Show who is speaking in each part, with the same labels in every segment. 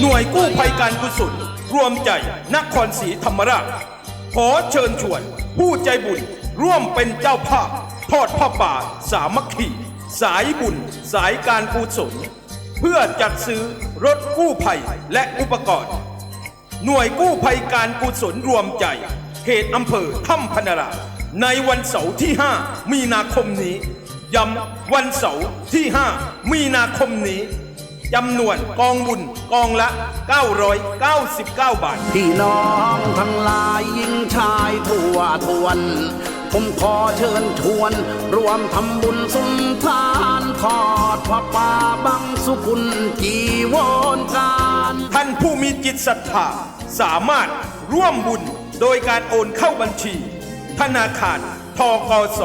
Speaker 1: หน่วยกู้ภัยการกุศลรวมใจนครศรีธรรมราช ขอเชิญชวน ผู้ใจบุญร่วมเป็นเจ้าภาพ ทอดผ้าป่าสามัคคีสายบุญ สายการกุศล เพื่อจัดซื้อรถกู้ภัยและอุปกรณ์ หน่วยกู้ภัยการกุศลรวมใจเขตอำเภอถ้ำพนราในวันเสาร์ที่ 5 มีนาคมนี้ ย้ำวันเสาร์ที่ 5 มีนาคมนี้ จำนวนกองบุญกองละ 999 บาท
Speaker 2: พี่น้องทั้งหลายหญิงชายทั่วทวน ผมขอเชิญชวน รวมทำบุญสุนทานทอดพระป่าบังสุกุลจีวรการ
Speaker 1: ท่านผู้มีจิตศรัทธาสามารถร่วมบุญโดยการโอนเข้าบัญชี ธนาคารทกส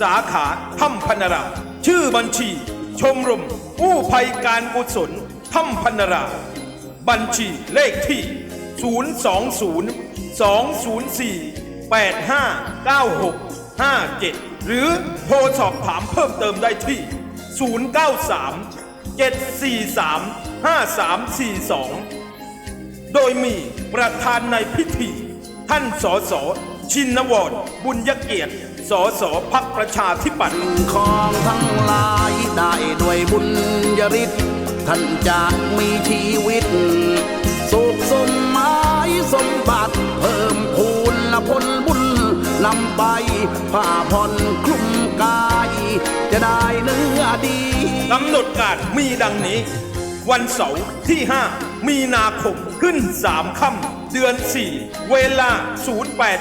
Speaker 1: สาขาถ้ำพนราชื่อบัญชี ชมรมกู้ภัยการกุศลถ้ำพันรา บัญชีเลขที่ 020 204 8596 57 หรือโทรสอบถามเพิ่มเติมได้ที่ 093 743 5342 โดยมีประธานในพิธี ท่านสสชินวรบุญยเกียรติ สสพักประชาธิปัตย์
Speaker 2: ของทั้งหลายได้ด้วยบุญยริศท่านจะมีชีวิต สุขสมหมายสมบัติ เพิ่มพูนละผลบุญนำไปผ้าผ่อนคลุมกาย จะได้เนื้อดี
Speaker 1: กำหนดการมีดังนี้ วันเสาร์ที่ 5 มีนาคมขึ้น 3 ค่ำเดือน 4 เวลา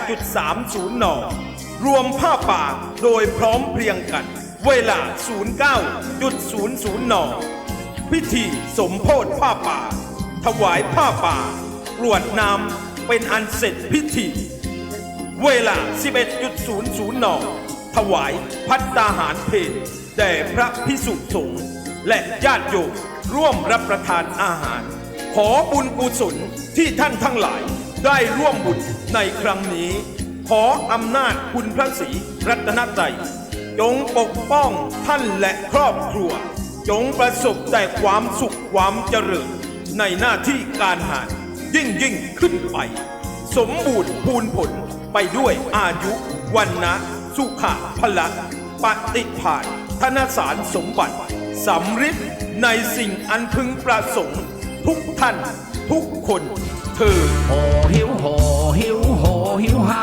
Speaker 1: 08.30 น รวมผ้าป่าโดยพร้อมเพรียงกัน เวลา 09.00นพิธีสมโพธผ้าป่า ถวายผ้าป่ากรวดน้ำเป็นอันเสร็จพิธี เวลา 11.00นถวายพัตตาหารเพลแด่พระพิสุสงฆ์และญาติโยมร่วมรับประทานอาหาร ขอบุญกุศลที่ท่านทั้งหลายได้ร่วมบุญในครั้งนี้ ขออำนาจคุณพระศรีรัตนตรัยจงปกป้องท่านและครอบครัว จงประสบแต่ความสุขความเจริญ ในหน้าที่การหารยิ่งยิ่งขึ้นไป สมบูรณ์พูนผลไปด้วยอายุวันนะสุขะพละปฏิภาณธนสารสมบัติสำฤทธิ์ในสิ่งอันพึงประสงค์ ทุกท่านทุกคน เธอ
Speaker 2: โหหิวโหหิวโหหิวหา